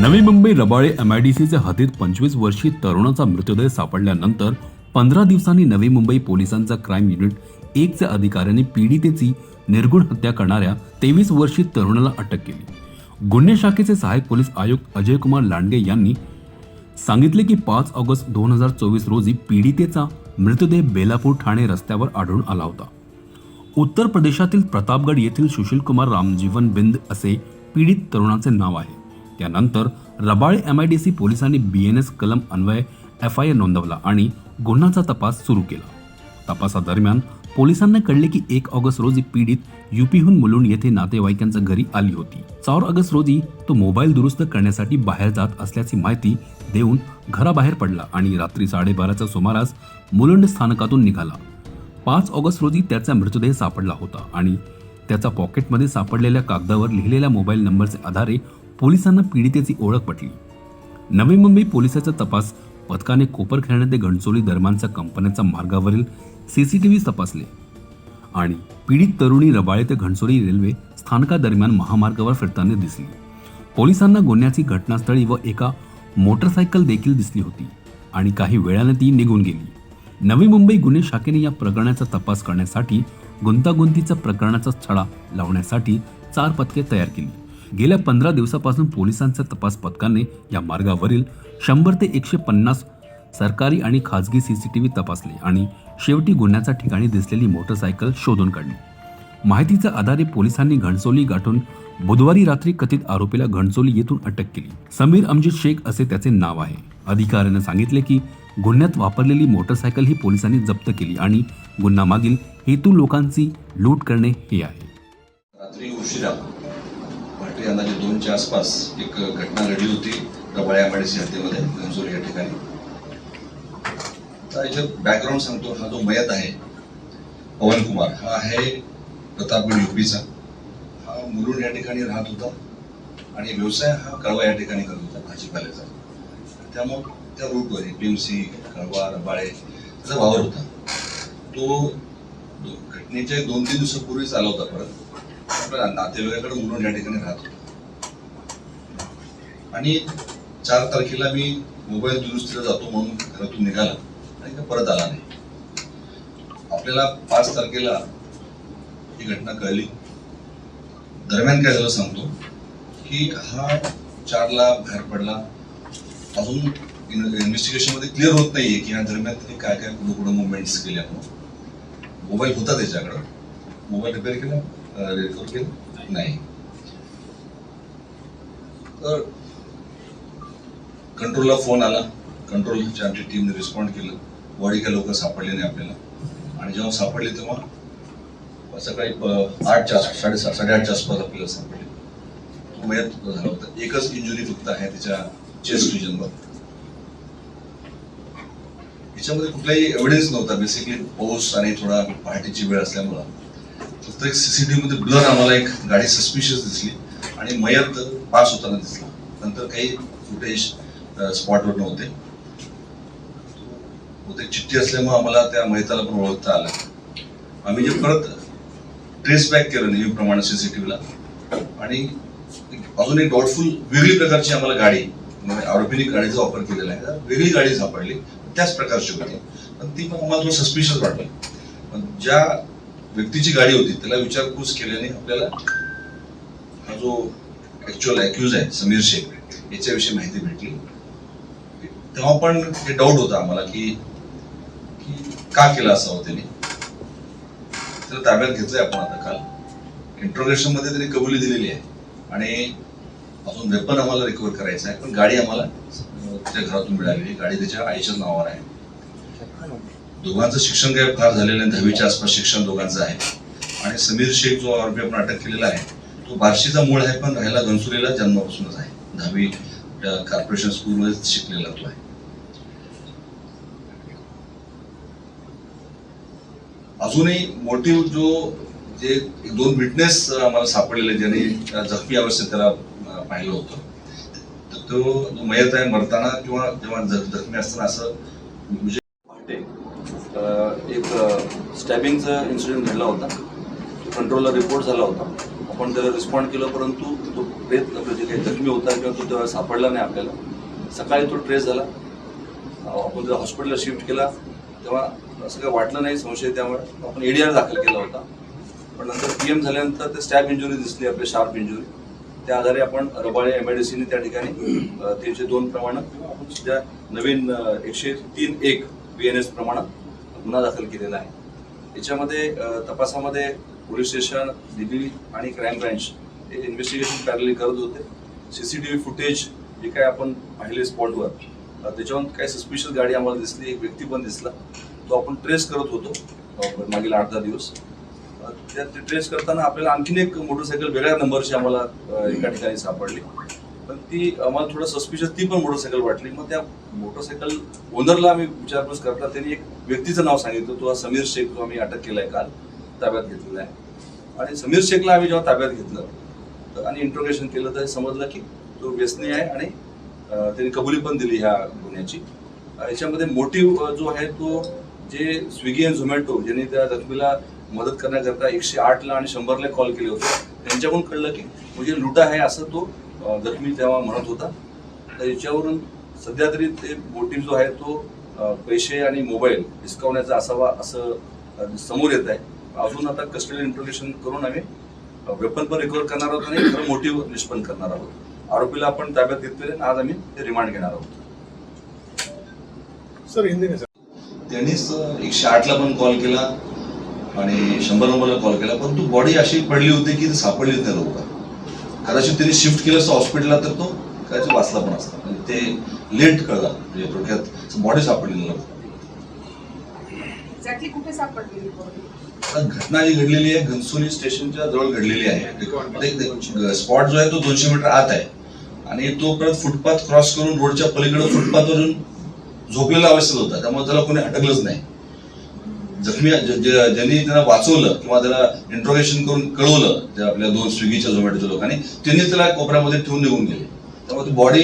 नवी मुंबई रबाळे एमआयडीसीच्या हद्दीत पंचवीस वर्षीय तरुणाचा मृतदेह सापडल्यानंतर पंधरा दिवसांनी नवी मुंबई पोलिसांचा क्राईम युनिट एकच्या अधिकाऱ्यांनी पीडितेची निर्गुण हत्या करणाऱ्या तेवीस वर्षीय तरुणाला अटक केली. गुन्हे शाखेचे सहाय्यक पोलीस आयुक्त अजय कुमार लांडगे यांनी सांगितले की पाच ऑगस्ट दोन हजार चोवीस रोजी पीडितेचा मृतदेह बेलापूर ठाणे रस्त्यावर आढळून आला होता. उत्तर प्रदेशातील प्रतापगड येथील सुशीलकुमार रामजीवन बिंद असे पीडित तरुणाचे नाव आहे. त्यानंतर रबाळे एमआयडीसी पोलिसांनी बीएनएस कलम अन्वये एफ आय आर नोंदवला आणि गुन्ह्याचा तपास सुरू केला. तपासादरम्यान पोलिसांना कळले की एक ऑगस्ट रोजी पीडित युपीहून मुलुंड येथे नातेवाईकांच्या घरी आली होती. चार ऑगस्ट रोजी तो मोबाईल दुरुस्त करण्यासाठी बाहेर जात असल्याची माहिती देऊन घराबाहेर पडला आणि रात्री साडेबाराच्या सुमारास मुलुंड स्थानकातून निघाला. पाच ऑगस्ट रोजी त्याचा मृतदेह सापडला होता आणि त्याच्या पॉकेटमध्ये सापडलेल्या कागदावर लिहिलेल्या मोबाईल नंबरचे आधारे पोलिसांना पीडितेची ओळख पटली. नवी मुंबई पोलिसाचा तपास पथकाने कोपरखेरणा ते घणसोली दरम्यानच्या कंपन्यांच्या मार्गावरील सीसीटीव्ही तपासले. आणि पीडित तरुणी रबाळे ते घणसोली रेल्वे स्थानकादरम्यान महामार्गावर फिरताना दिसली. पोलिसांना गुन्ह्याची घटनास्थळी व एका मोटरसायकल देखील दिसली होती आणि काही वेळाने ती निघून गेली. नवी मुंबई गुन्हे शाखेने या प्रकरणाचा तपास करण्यासाठी गुंतागुंतीचा प्रकरणाचा छडा लावण्यासाठी चार पथके तयार केली. गेल्या पंधरा दिवसापासून पोलिसांच्या तपास पथकाने या मार्गावरील शंभर ते एकशे पन्नास सरकारी आणि खाजगी सीसीटीव्ही तपासले आणि शेवटी गुन्ह्याच्या ठिकाणी दिसलेली मोटरसायकल शोधून काढली. माहितीच्या आधारे पोलिसांनी घणसोली गाठून बुधवारी रात्री कथित आरोपीला घणसोली येथून अटक केली. समीर अमजित शेख असे त्याचे नाव आहे. अधिकाऱ्यानं सांगितले की गुन्ह्यात वापरलेली मोटरसायकल ही पोलिसांनी जप्त केली आणि गुन्हा मागील हेतू लोकांची लूट करणे हे आहे. रात्री उशिरा रात्री अंदाजे दोनच्या आसपास एक घटना घडली होती. डबाळ्या एमआयडीसी हद्दीमध्ये घनसोली या ठिकाणी. आता याच्यात बॅकग्राऊंड सांगतो. हा जो मयत आहे पवन कुमार हा आहे प्रतापगड युपीचा. हा मुलुंड या ठिकाणी राहत होता आणि व्यवसाय हा कळवा या ठिकाणी करत होता भाजीपाल्याचा. त्यामुळं त्या रूटवर पी एम सी कळवा रबाळे त्याचा वावर होता. तो घटनेच्या दोन तीन दिवसापूर्वीच आला होता परत. नातेवाईकाकडे मुलुंड या ठिकाणी राहत. आणि चार तारखेला मी मोबाईल दुरुस्तीला जातो म्हणून घरातून निघाला आणि का परत आला नाही. आपल्याला पाच तारखेला ही घटना कळली. दरम्यान काय झालं सांगतो की हा चारला बाहेर पडला. अजून इन्व्हेस्टिगेशनमध्ये क्लिअर होत नाहीये की ह्या दरम्यान त्याने काय काय कुठं कुठं मुवमेंट्स केल्या म्हणून. मोबाईल होता त्याच्याकडं. मोबाईल रिपेअर केला. रिकवर केला नाही. तर कंट्रोलला फोन आला. कंट्रोलच्या आमच्या टीमने रिस्पॉन्ड केलं. बॉडी लोक सापडले नाही आपल्याला. आणि जेव्हा सापडले तेव्हा सकाळी आठच्या साडेसात साडेआठच्या आसपास आपल्याला सापडले. मयत झाला होता. एकच इंजुरी फक्त आहे त्याच्या चेस्ट रिजनवर याच्यामध्ये कुठलाही एव्हिडन्स नव्हता. बेसिकली पाऊस आणि थोडा पहाटेची वेळ असल्यामुळं. फक्त एक सीसीटीव्ही मध्ये ब्लर आम्हाला एक गाडी सस्पिशियस दिसली आणि मयत पास होताना दिसला. नंतर काही फुटेज स्पॉटवर नव्हते. बहुतेक चिठ्ठी असल्यामुळे आम्हाला त्या मयताला पण ओळखता आलं. आम्ही जे परत ट्रेस बॅक केलं नेहमीप्रमाणे सीसीटीव्हीला आणि अजून एक डॉटफुल वेगळी प्रकारची आम्हाला गाडी म्हणजे आरोपीने गाडीचा वापर केलेला आहे. वेगळी गाडी सापडली. त्याच प्रकारची होती. पण ती पण आम्हाला थोडं सस्पिशियस वाटलं. पण ज्या व्यक्तीची गाडी होती त्याला विचारपूस केल्याने आपल्याला हा जो ऍक्च्युअल अॅक्युज आहे समीर शेख याच्याविषयी माहिती भेटली. तेव्हा पण हे डाऊट होता आम्हाला की का केला असावं त्याने. त्याला ताब्यात घेतलंय आपण आता काल. इंट्रोगेशनमध्ये त्याने कबुली दिलेली आहे. आणि अजून वेपन आम्हाला रिकवर करायचं आहे पण गाडी आम्हाला त्या त्याच्या घरातून मिळालेली गाडी त्याच्या आईच्याच नावावर आहे. दोघांचं शिक्षण काही फार झालेलं नाही. दहावीच्या आसपास शिक्षण दोघांचं आहे. आणि समीर शेख जो आरोपी आपण अटक केलेला आहे तो बार्शीचा मूळ आहे पण राहायला घनसुरीला जन्मापासूनच आहे. दहावी कॉर्पोरेशन स्कूलमध्ये शिकलेला तो आहे. अजूनही मोटिव्ह जो जे दोन विटनेस आम्हाला सापडलेले ज्याने जखमी अवस्थेत त्याला पाहिलं होतं. तर तो मयत आहे मरताना किंवा जेव्हा जख- जखमी असताना असं म्हणजे पहाटे अं, एक स्टॅबिंगचा इन्सिडेंट घडला होता. कंट्रोलला रिपोर्ट झाला होता. आपण त्याला रिस्पॉन्ड केलं परंतु तो प्रयत्न आपलं जे काही जखमी होता किंवा तो तेव्हा सापडला नाही आपल्याला. सकाळी तो ट्रेस झाला. आपण जेव्हा हॉस्पिटलला शिफ्ट केला तेव्हा असं काही वाटलं नाही संशय त्यामुळे आपण एडीआर दाखल केला होता. पण नंतर पी एम झाल्यानंतर ते स्टॅब इंजुरी दिसली आपली शार्प इंजुरी त्या आधारे आपण रबाळे एम आय डी सीने त्या ठिकाणी तीनशे दोन प्रमाणे आपण सध्या नवीन एकशे तीन एक बी एन एस प्रमाणात गुन्हा दाखल केलेला आहे. याच्यामध्ये तपासामध्ये पोलीस स्टेशन दिल्ली आणि क्राईम ब्रँच हे इन्व्हेस्टिगेशन पॅरली करत होते. C C T V footage जे काय आपण पाहिले स्पॉटवर त्याच्यावर काही सस्पिशियस गाडी आम्हाला दिसली एक व्यक्ती पण दिसला. तो आपण ट्रेस करत होतो. मागील आठ दहा दिवस. त्या ट्रेस करताना आपल्याला आणखीन एक मोटरसायकल वेगळ्या नंबरची आम्हाला एका ठिकाणी सापडली. पण ती आम्हाला थोडं सस्पिशियस ती पण मोटरसायकल वाटली. मग त्या मोटरसायकल ओनरला आम्ही विचारपूस करता त्यांनी एक व्यक्तीचं नाव सांगितलं. तो हा समीर शेख तो आम्ही अटक केलाय काल ताब्यात घेतलेला आहे. आणि समीर शेखला आम्ही जेव्हा ताब्यात घेतलं तर आणि इंट्रोगेशन केलं तर समजलं की तो व्यसनी आहे आणि त्यांनी कबुली पण दिली ह्या गुन्ह्याची. याच्यामध्ये मोटिव्ह जो आहे तो जे स्विगी आणि झोमॅटो ज्यांनी त्या जखमीला मदत करण्याकरता एकशे आठला आणि शंभरला कॉल केले होते त्यांच्याकडून कळलं की म्हणजे लुटा आहे असं तो जखमी तेव्हा म्हणत होता तर याच्यावरून सध्या तरी ते मोटिव्ह जो आहे तो पैसे आणि मोबाईल हिसकावण्याचा असावा असं समोर येत आहे. अजून आता कस्टडी इंट्रोगेशन करून आम्ही वेपन पण रिकवर करणार आहोत आणि खरं मोटिव्ह निष्पन्न करणार आहोत. आरोपीला आपण ताब्यात घेतलेले आणि आज आम्ही ते रिमांड घेणार आहोत. सर हिंदी त्यांनीच एकशे आठला पण कॉल केला आणि शंभर नंबरला कॉल केला परंतु बॉडी अशी पडली होती की ती सापडलीच नाही लवकर कदाचित त्यांनी शिफ्ट केलं असतं हॉस्पिटलला तर तो कदाचित वाचला पण असता. म्हणजे ते लेट कळला. म्हणजे थोडक्यात बॉडी सापडलेली आता घटना जी घडलेली आहे घनसोली स्टेशनच्या जवळ घडलेली आहे. स्पॉट जो आहे तो दोनशे मीटर आत आहे. आणि तो परत फुटपाथ क्रॉस करून रोडच्या पलीकडे फुटपाथवरून झोपलेला अवस्थेत होता. त्यामुळे त्याला कोणी अटकलंच नाही. जखमी ज्यांनी त्यांना वाचवलं किंवा त्याला इंट्रोगेशन करून कळवलं त्या आपल्या दोन स्विगीच्या झोमॅटोच्या लोकांनी त्यांनी त्याला कोपऱ्यामध्ये ठेवून निघून गेले. त्यामुळे ती बॉडी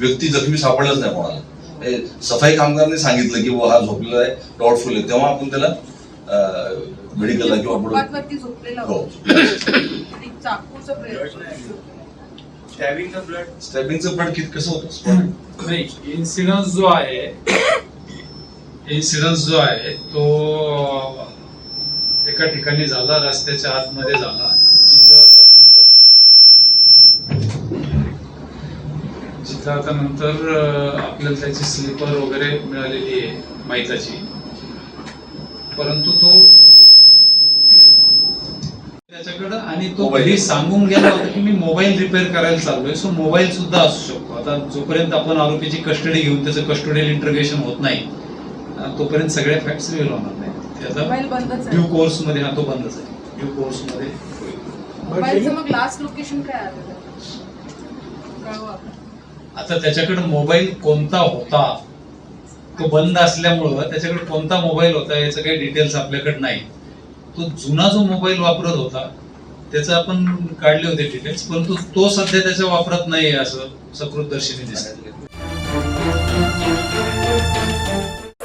व्यक्ती जखमी सापडलाच नाही कोणाला. सफाई कामगारांनी सांगितलं की बुवा हा झोपलेला आहे डॉटफुल आहे. तेव्हा आपण त्याला मेडिकलला किंवा हो. चाकूचा प्रयत्न स्टॅबिंगचं ब्लड किती कसं होतं? इन्सिडन्स जो आहे इन्सिडन्स जो आहे तो एका ठिकाणी झाला रस्त्याच्या आतमध्ये झाला. जिथं आता नंतर जिथं आता नंतर आपल्याला त्याची स्लीपर वगैरे मिळालेली आहे माहिताची परंतु तो त्याच्याकडं आणि तो. घरी सांगून गेला होता की मी मोबाईल रिपेअर करायला चाललोय. सो मोबाईल सुद्धा असू शकतो. आता जोपर्यंत आपण आरोपीची कस्टडी घेऊन त्याचं कस्टोडियल इंटरगेशन होत नाही अं, तोपर्यंत सगळे फॅक्ट्स रिव्हील होणार नाही. ते मोबाईल आता बंदच ड्यू कोर्समध्ये हा तो बंदच आहे. ड्यू कोर्समध्ये. मग लास्ट लोकेशन काय आता त्याच्याकडे मोबाईल कोणता होता? तो बंद असल्यामुळं त्याच्याकडे कोणता मोबाईल होता याचं काही डिटेल्स आपल्याकडे नाही. तो जुना जो मोबाईल वापरत होता त्याचं आपण काढले होते डिटेल्स परंतु तो सध्या त्याच्या वापरात नाही असं सकृतदर्शनी दिसत